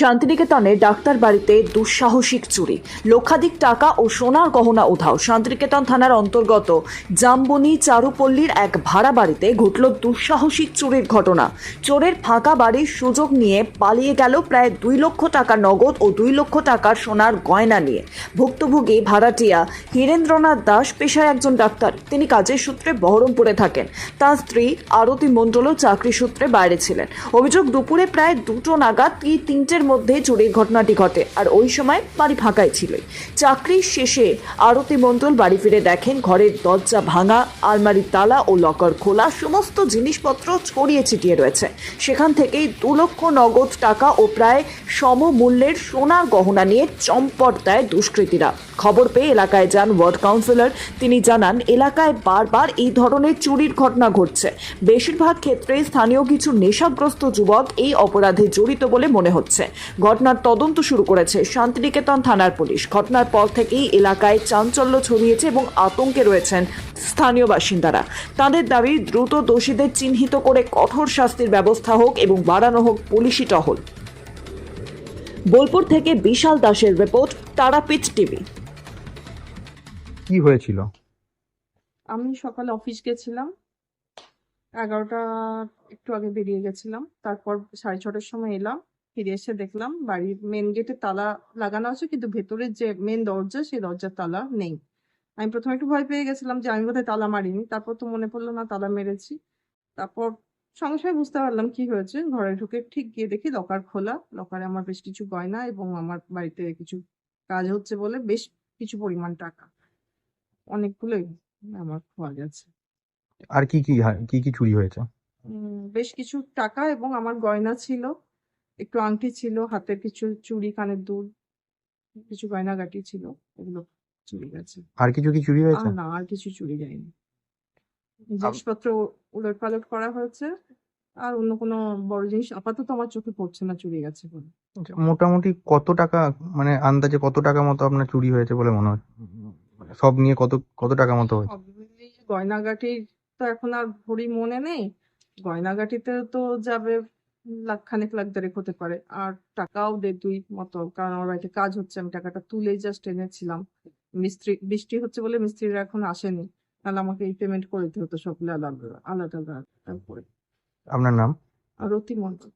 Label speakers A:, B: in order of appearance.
A: শান্তিনিকেতনে ডাক্তার বাড়িতে দুঃসাহসিক চুরি, লক্ষাধিক টাকা ও সোনার গহনা উধাও। শান্তিনিকেতন থানার অন্তর্গত জাম্বনি চারুপল্লীর এক ভাড়া বাড়িতে ঘটল দুঃসাহসিক চুরির ঘটনা। চোরের ফাঁকা বাড়ির সুযোগ নিয়ে পালিয়ে গেল প্রায় দুই লক্ষ টাকা নগদ ও দুই লক্ষ টাকার সোনার গয়না নিয়ে। ভুক্তভোগী ভাড়াটিয়া হীরেন্দ্রনাথ দাস পেশায় একজন ডাক্তার। তিনি কাজের সূত্রে বহরমপুরে থাকেন। তার স্ত্রী আরতি মণ্ডলও চাকরি সূত্রে বাইরে ছিলেন। অভিযোগ, দুপুরে প্রায় দুটো নাগাদ তিনটের মধ্যে চুরির ঘটনাটি ঘটে, আর ওই সময় বাড়ি ফাঁকাই ছিল চাকরির শেষে আরতি মণ্ডল বাড়ি ফিরে দেখেন ঘরের দরজা ভাঙা, আলমারির তালা ও লকার খোলা, সমস্ত জিনিসপত্র ছড়িয়ে ছিটিয়ে রয়েছে। সেখান থেকেই দু লক্ষ নগদ টাকা ও প্রায় সমমূল্যের সোনার গহনা নিয়ে চম্পট দেয় দুষ্কৃতীরা। খবর পেয়ে এলাকায় যান ওয়ার্ড কাউন্সিলর। তিনি জানান, এলাকায় বারবার এই ধরনের চুরির ঘটনা ঘটছে। বেশিরভাগ ক্ষেত্রে স্থানীয় কিছু নেশাগ্রস্ত যুবক এই অপরাধে জড়িত বলে মনে হচ্ছে। ঘটনার তদন্ত শুরু করেছে শান্তিনিকেতন থানার পুলিশ। ঘটনার পর থেকেই এলাকায় চাঞ্চল্য ছড়িয়েছে এবং আতঙ্কে রয়েছেন স্থানীয় বাসিন্দারা। তাদের দাবি দ্রুত দোষীদের চিহ্নিত করে কঠোর শাস্তির ব্যবস্থা হোক এবং বাড়ানো হোক পুলিশি টহল। বোলপুর থেকে বিশাল দাসের রিপোর্ট তারাপীঠ টিভি।
B: কি হয়েছিল?
C: আমি সকালে অফিস গেছিলাম। এগারোটা একটু আগে বেরিয়ে গেছিলাম। তারপর সাড়ে ছটার সময় এলাম। ফিরে এসে দেখলাম বাড়ির মেন গেটে তালা লাগানো আছে কিন্তু ভেতরের যে মেন দরজা সেই দরজার তালা নেই। আমি প্রথমে একটু ভয় পেয়ে গেছিলাম যে আমি বোধহয় তালা মারিনি। তারপর তো মনে পড়ল না তালা মেরেছি। তারপর সঙ্গে সঙ্গে বুঝতে পারলাম কি হয়েছে। ঘরে ঢুকে ঠিক গিয়ে দেখি লকার খোলা। লকারে আমার বেশ কিছু গয়না এবং আমার বাড়িতে কিছু কাজ হচ্ছে বলে বেশ কিছু পরিমাণ টাকা। অনেকগুলোই আমার খোয়া গেছে।
B: আর কি কি কি কি চুরি হয়েছে?
C: বেশ কিছু টাকা এবং আমার গয়না ছিল। একটু আংটি ছিল হাতের কিছু চুড়ি কানের দুল কিছু গয়নাগাটি ছিল এগুলো চুরি গেছে
B: আর কিছু কি চুরি
C: আর
B: হয়েছে
C: না আর কিছু চুরি যায়নি। জিনিসপত্র উলট পালট করা হয়েছে আর অন্য কোনো বড় জিনিস আপাতত আমার চোখে পড়ছে না চুরি গেছে বলে।
B: আচ্ছা, মোটামুটি কত টাকা মানে আন্দাজে কত টাকা মতো আপনার চুরি হয়েছে বলে মনে হয়? মানে সব নিয়ে কত কত টাকা মতো হয়েছে?
C: গয়নাগাটির তো এখন আর ভরি মনে নেই। গয়নাগাটিতে তো যাবে লাখ খানেক লাখ দেড়েক হতে পারে। আর টাকাও দে দুই মতো কারণ আমার বাড়িতে কাজ হচ্ছে আমি টাকাটা তুলে জাস্ট এনেছিলাম। মিস্ত্রি বৃষ্টি হচ্ছে বলে মিস্ত্রিরা এখন আসেনি। তাহলে আমাকে এই পেমেন্ট করে দিতে হতো সবগুলো আলাদা আলাদা আলাদা করে।
B: আপনার নাম?
C: রতি মন্ডল